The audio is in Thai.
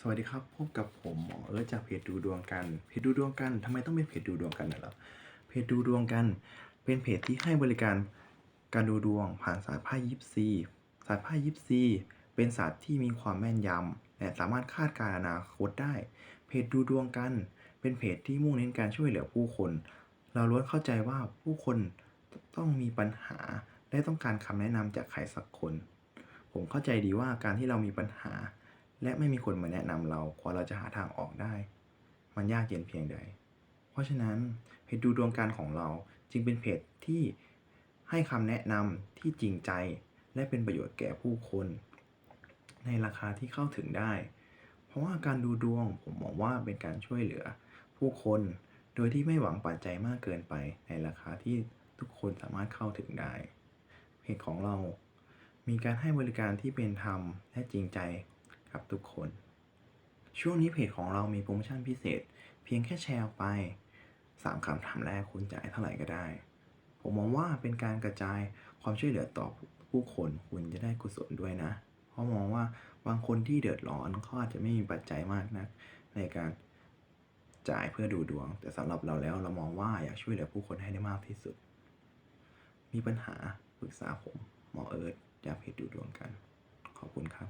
สวัสดีครับ พบกับผมหมอเอิร์ธจากเพจดูดวงกัน เพจดูดวงกันทำไมต้องเป็นเพจดูดวงกันนะเหรอเพจดูดวงกัน เป็นเพจที่ให้บริการการดูดวงผ่านศาสตร์ไพ่ยิปซีศาสตร์ไพ่ยิปซีเป็นศาสตร์ที่มีความแม่นยำและสามารถคาดการณ์อนาคตได้ เพจดูดวงกัน เป็นเพจที่มุ่งเน้นการช่วยเหลือผู้คน เราล้วนเข้าใจว่าผู้คนต้องมีปัญหาและต้องการคำแนะนำจากใครสักคน ผมเข้าใจดีว่าการที่เรามีปัญหา และไม่มีคนมาแนะนำเรากว่าเราจะหาทางออกได้ มันยากเย็นเพียงใด เพราะฉะนั้นเพจดูดวงการของเราจึงเป็นเพจที่ให้คำแนะนำที่จริงใจ และเป็นประโยชน์แก่ผู้คน ในราคาที่เข้าถึงได้ เพราะว่าการดูดวงผมมองว่าเป็นการช่วยเหลือ ผู้คนโดยที่ไม่หวังปัจจัยมากเกินไปในราคาที่ทุกคนสามารถเข้าถึงได้ เพจของเรา มีการให้บริการที่เป็นธรรมและจริงใจ กับทุกคน ช่วงนี้เพจของเรามีโปรโมชั่นพิเศษ เพียงแค่แชร์ออกไป 3คำถามแรกคุณจ่ายเท่าไหร่ก็ได้ ผมมองว่าเป็นการกระจายความช่วยเหลือต่อผู้คนคุณจะได้กุศลด้วยนะ เพราะมองว่าบางคนที่เดือดร้อนเขาอาจจะไม่มีปัจจัยมากนัก ในการจ่ายเพื่อดูดวง แต่สำหรับเราแล้วเรามองว่าอยากช่วยเหลือผู้คนให้ได้มากที่สุด มีปัญหาปรึกษาผมหมอเอิร์ธจากเพจดูดวงกัน ขอบคุณครับ